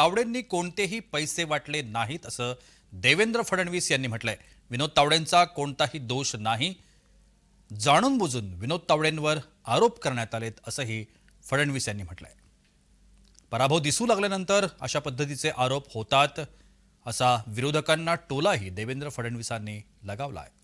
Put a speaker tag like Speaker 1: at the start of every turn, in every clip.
Speaker 1: तावडेंनी कोणतेही पैसे वाटले नाहीत असं देवेंद्र फडणवीस यांनी म्हटलंय. विनोद तावडेंचा कोणताही दोष नाही. जाणून बुजून विनोद तावडेंवर आरोप करण्यात आलेत असंही फडणवीस यांनी म्हटलंय. पराभव दिसू लागल्यानंतर अशा पद्धतीचे आरोप होतात असा विरोधकांना टोलाही देवेंद्र फडणवीसांनी लगावला आहे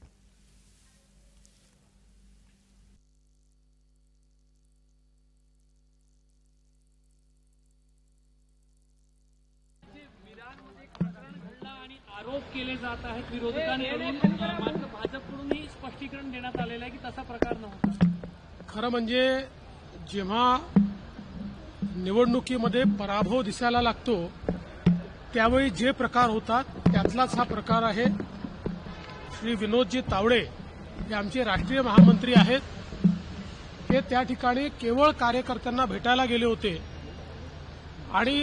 Speaker 2: आरोप केले जात आहेत विरोधकांकडून. मात्र भाजपकडूनही स्पष्टीकरण देण्यात आलेलं आहे की तसा प्रकार नव्हता.
Speaker 3: खरं म्हणजे जेव्हा निवडणुकीमध्ये पराभव दिसायला लागतो त्यावेळी जे प्रकार होतात त्यातलाच हा प्रकार आहे. श्री विनोदजी तावडे हे आमचे राष्ट्रीय महामंत्री आहेत. हे त्या ठिकाणी केवळ कार्यकर्त्यांना भेटायला गेले होते. आणि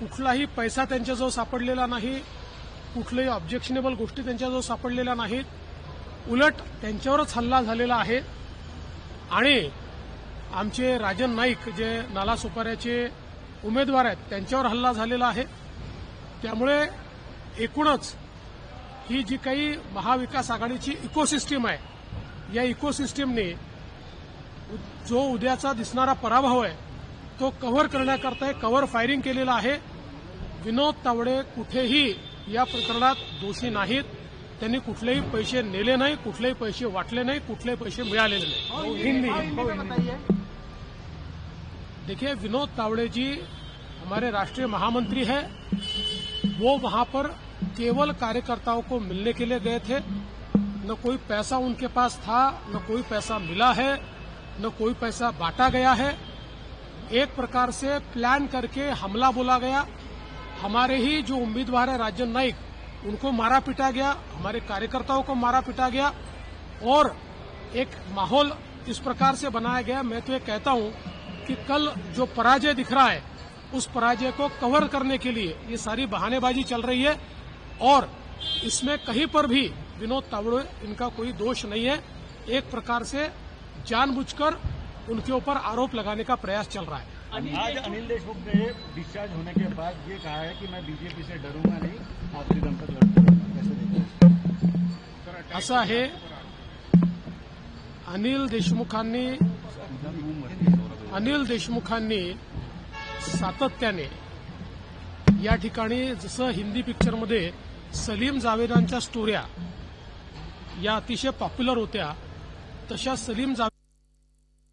Speaker 3: कुठलाही पैसा त्यांच्याजवळ सापडलेला नाही कुठल्याही ऑब्जेक्शनेबल गोष्टी त्यांच्याजवळ सापडलेल्या नाहीत. उलट त्यांच्यावरच हल्ला झालेला आहे. आणि आमचे राजन नाईक जे नालासोपाऱ्याचे उमेदवार आहेत त्यांच्यावर हल्ला झालेला आहे. त्यामुळे एकूणच ही जी काही महाविकास आघाडीची इकोसिस्टीम आहे या इकोसिस्टीमने जो उद्याचा दिसणारा पराभव आहे तो कव्हर करण्याकरता कव्हर फायरिंग केलेला आहे. विनोद तावडे कुठेही या प्रकरणात दोषी नाहीत. त्यांनी कुठलेही पैसे नेले नाही, कुठलेही पैसे वाटले नाही, कुठलेही पैसे मिळालेले नाही. हिंदी देखिए, विनोद तावड़े जी हमारे राष्ट्रीय महामंत्री है। वो वहाँ पर केवल कार्यकर्ताओं को मिलने के लिए गए थे। न कोई पैसा उनके पास था, न कोई पैसा मिला है, न कोई पैसा बांटा गया है। एक प्रकार से प्लान करके हमला बोला गया। हमारे ही जो उम्मीदवार है राजन नाइक उनको मारा पीटा गया, हमारे कार्यकर्ताओं को मारा पीटा गया और एक माहौल इस प्रकार से बनाया गया। मैं तो ये कहता हूँ कि कल जो पराजय दिख रहा है, उस पराजय को कवर करने के लिए ये सारी बहानेबाजी चल रही है और इसमें कहीं पर भी विनोद तावड़े, इनका कोई दोष नहीं है। एक प्रकार से जानबूझकर उनके ऊपर आरोप लगाने का प्रयास चल रहा है।
Speaker 4: आज अनिल देशमुख. ने डिस्चार्ज होने के बाद ये कहा है कि मैं बीजेपी से डरूंगा नहीं आखिरी दम तक हैं?
Speaker 3: असं आहे. अनिल देशमुखांनी अनिल देशमुखांनी सातत्याने या ठिकाणी जसं हिंदी पिक्चरमध्ये सलीम जावेदांच्या स्टोऱ्या या अतिशय पॉप्युलर होत्या तशा सलीम जावेद